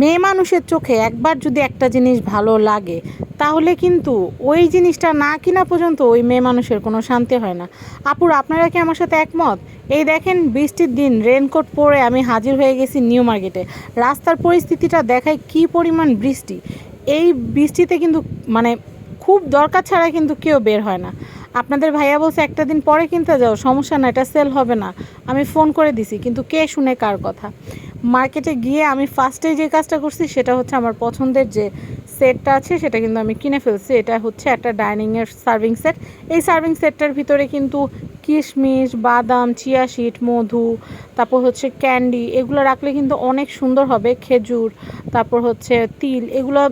মেয়ে মানুষের চোখে একবার যদি একটা জিনিস ভালো লাগে, তাহলে কিন্তু ওই জিনিসটা না কিনা পর্যন্ত ওই মেয়ে মানুষের কোনো শান্তি হয় না। আপুর, আপনারা কি আমার সাথে একমত? এই দেখেন বৃষ্টির দিন রেনকোট পরে আমি হাজির হয়ে গেছি নিউ মার্কেটে। রাস্তার পরিস্থিতিটা দেখায় কি পরিমাণ বৃষ্টি। এই বৃষ্টিতে কিন্তু মানে খুব দরকার ছাড়া কিন্তু কেউ বের হয় না। আপনাদের ভাইয়া বলছে, একটা দিন পরে কিনতে যাও, সমস্যা না এটা সেল হবে না। আমি ফোন করে দিছি, কিন্তু কে শুনে কার কথা? মার্কেটে গিয়ে আমি ফার্স্টে যে কাজটা করছি, সেটা হচ্ছে আমার পছন্দের যে সেটটা আছে, সেটা কিন্তু আমি কিনে ফেলছি। এটা হচ্ছে একটা ডাইনিংয়ের সার্ভিং সেট এই সার্ভিং সেটটার ভিতরে কিন্তু কিশমিশ, বাদাম চিয়া সিড মধু, তারপর হচ্ছে ক্যান্ডি এগুলো রাখলে কিন্তু অনেক সুন্দর হবে, খেজুর, তারপর হচ্ছে তিল, এগুলো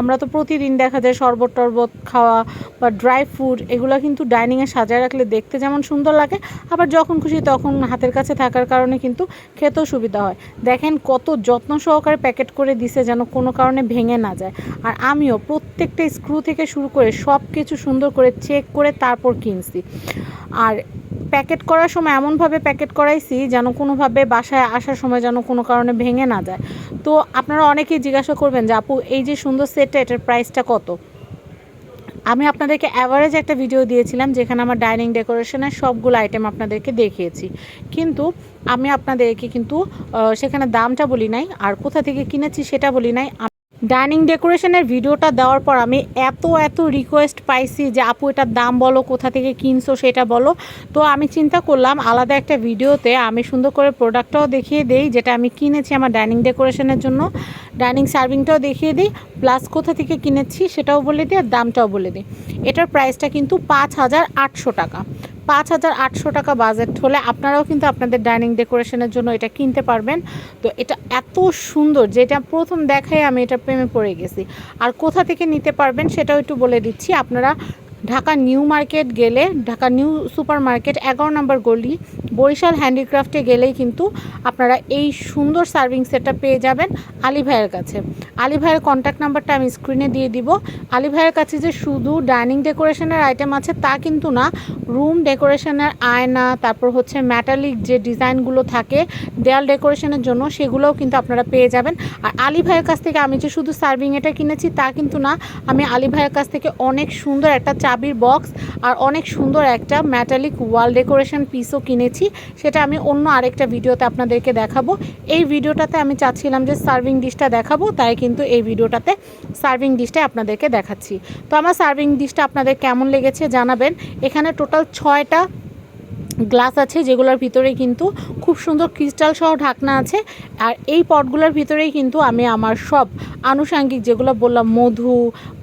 আমরা তো প্রতিদিন দেখা যায় শরবত টরবত খাওয়া বা ড্রাই ফ্রুট এগুলো কিন্তু ডাইনিংয়ে সাজায় রাখলে দেখতে যেমন সুন্দর লাগে, আবার যখন খুশি তখন হাতের কাছে থাকার কারণে কিন্তু খেতেও সুবিধা হয়। দেখেন কত যত্ন সহকারে প্যাকেট করে দিছে যেন কোনো কারণে ভেঙে না যায়। আর আমিও প্রত্যেকটা স্ক্রু থেকে শুরু করে সব কিছু সুন্দর করে চেক করে তারপর কিনছি। আর প্যাকেট করার সময় এমনভাবে প্যাকেট করাইছি যেন কোনোভাবে বাসায় আসার সময় যেন কোনো কারণে ভেঙে না যায়। তো আপনারা অনেকেই জিজ্ঞাসা করবেন যে, আপু, এই যে সুন্দর সেটটা, এটার প্রাইসটা কত? আমি আপনাদেরকে অ্যাভারেজ একটা ভিডিও দিয়েছিলাম যেখানে আমার ডাইনিং ডেকোরেশনের সবগুলো আইটেম আপনাদেরকে দেখিয়েছি। কিন্তু আমি আপনাদেরকে কিন্তু সেখানে দামটা বলি নাই, আর কোথা থেকে কিনেছি সেটা বলি নাই। ডাইনিং ডেকোরেশনের ভিডিওটা দেওয়ার পর আমি এত এত রিকোয়েস্ট পাইছি যে, আপু, এটার দাম বলো, কোথা থেকে কিনছো সেটা বলো। তো আমি চিন্তা করলাম, আলাদা একটা ভিডিওতে আমি সুন্দর করে প্রোডাক্টটাও দেখিয়ে দেই, যেটা আমি কিনেছি আমার ডাইনিং ডেকোরেশনের জন্য। ডাইনিং সার্ভিংটাও দেখিয়ে দিই প্লাস কোথা থেকে কিনেছি সেটাও বলে দিই আর দামটাও বলে দিই। এটার প্রাইসটা কিন্তু পাঁচ হাজার আটশো টাকা। পাঁচ হাজার আটশো টাকা বাজেট হলে আপনারাও কিন্তু আপনাদের ডাইনিং ডেকোরেশনের জন্য এটা কিনতে পারবেন। তো এটা এত সুন্দর যে এটা প্রথম দেখায় আমি এটা প্রেমে পড়ে গেছি। আর কোথা থেকে নিতে পারবেন সেটাও একটু বলে দিচ্ছি। আপনারা ঢাকা নিউ মার্কেট গেলে, ঢাকা নিউ সুপার মার্কেট, এগারো নম্বর গলি, বরিশাল হ্যান্ডিক্রাফটে গেলেই কিন্তু আপনারা এই সুন্দর সার্ভিং সেটটা পেয়ে যাবেন আলী ভাইয়ের কাছে। আলী ভাইয়ের কন্ট্যাক্ট নাম্বারটা আমি স্ক্রিনে দিয়ে দিব। আলী ভাইয়ের কাছে যে শুধু ডাইনিং ডেকোরেশনের আইটেম আছে তা কিন্তু না রুম ডেকোরেশনের আয়না, তারপর হচ্ছে ম্যাটালিক যে ডিজাইনগুলো থাকে, দেয়াল ডেকোরেশনের জন্য সেগুলোও কিন্তু আপনারা পেয়ে যাবেন। আর আলী ভাইয়ের কাছ থেকে আমি যে শুধু সার্ভিং এটা কিনেছি তা কিন্তু না, আমি আলী ভাইয়ের কাছ থেকে অনেক সুন্দর একটা চাবির বক্স আর অনেক সুন্দর একটা ম্যাটালিক ওয়াল ডেকোরেশন পিসও কিনেছি। সেটা আমি অন্য আরেকটা ভিডিওতে আপনাদেরকে দেখাবো। এই ভিডিওটাতে আমি চাচ্ছিলাম যে সার্ভিং ডিশটা দেখাবো, তাই কিন্তু এই ভিডিওটাতে সার্ভিং ডিশটা আপনাদেরকে দেখাচ্ছি। তো আমার সার্ভিং ডিশটা আপনাদের কেমন লেগেছে জানাবেন। এখানে টোটাল ছয়টা গ্লাস আছে যেগুলোর ভিতরে কিন্তু খুব সুন্দর ক্রিস্টাল সহ ঢাকনা আছে। আর এই পটগুলোর ভিতরেই কিন্তু আমি আমার সব আনুষাঙ্গিক যেগুলো বললাম, মধু,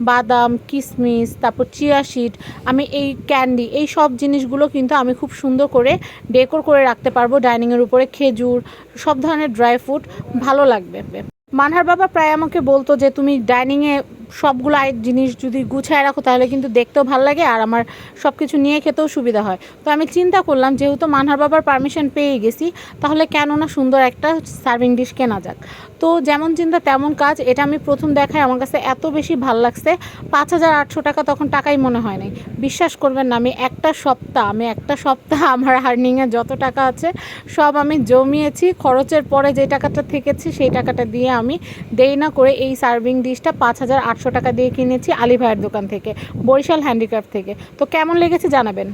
বাদাম কিশমিশ তারপর চিয়া সিড, আমি এই ক্যান্ডি, এই সব জিনিসগুলো কিন্তু আমি খুব সুন্দর করে ডেকোর করে রাখতে পারব ডাইনিংয়ের উপরে, খেজুর, সব ধরনের ড্রাই ফ্রুট, ভালো লাগবে। মানহার বাবা প্রায় আমাকে বলতো যে, তুমি ডাইনিংয়ে সবগুলো জিনিস যদি গুছায় রাখো, তাহলে কিন্তু দেখতেও ভালো লাগে আর আমার সব কিছু নিয়ে খেতেও সুবিধা হয়। তো আমি চিন্তা করলাম, যেহেতু মানহার বাবার পারমিশন পেয়ে গেছি, তাহলে কেন না সুন্দর একটা সার্ভিং ডিশ কেনা যাক। তো যেমন চিন্তা তেমন কাজ, এটা আমি প্রথম দেখায় আমার কাছে এত বেশি ভালো লাগছে, পাঁচ হাজার আটশো টাকা তখন টাকাই মনে হয় নাই। বিশ্বাস করবেন না, আমি একটা সপ্তাহ, আমি একটা সপ্তাহ আমার আর্নিংয়ে যত টাকা আছে, সব আমি জমিয়েছি, খরচের পরে যে টাকাটা থেকেছি, সেই টাকাটা দিয়ে আমি দেই না করে এই সার্ভিং ডিশটা পাঁচ হাজার আটশো টাকা দিয়ে কিনেছি আলী ভাইয়ের দোকান থেকে, বরিশাল হ্যান্ডিক্রাফট থেকে। তো কেমন লেগেছে জানাবেন?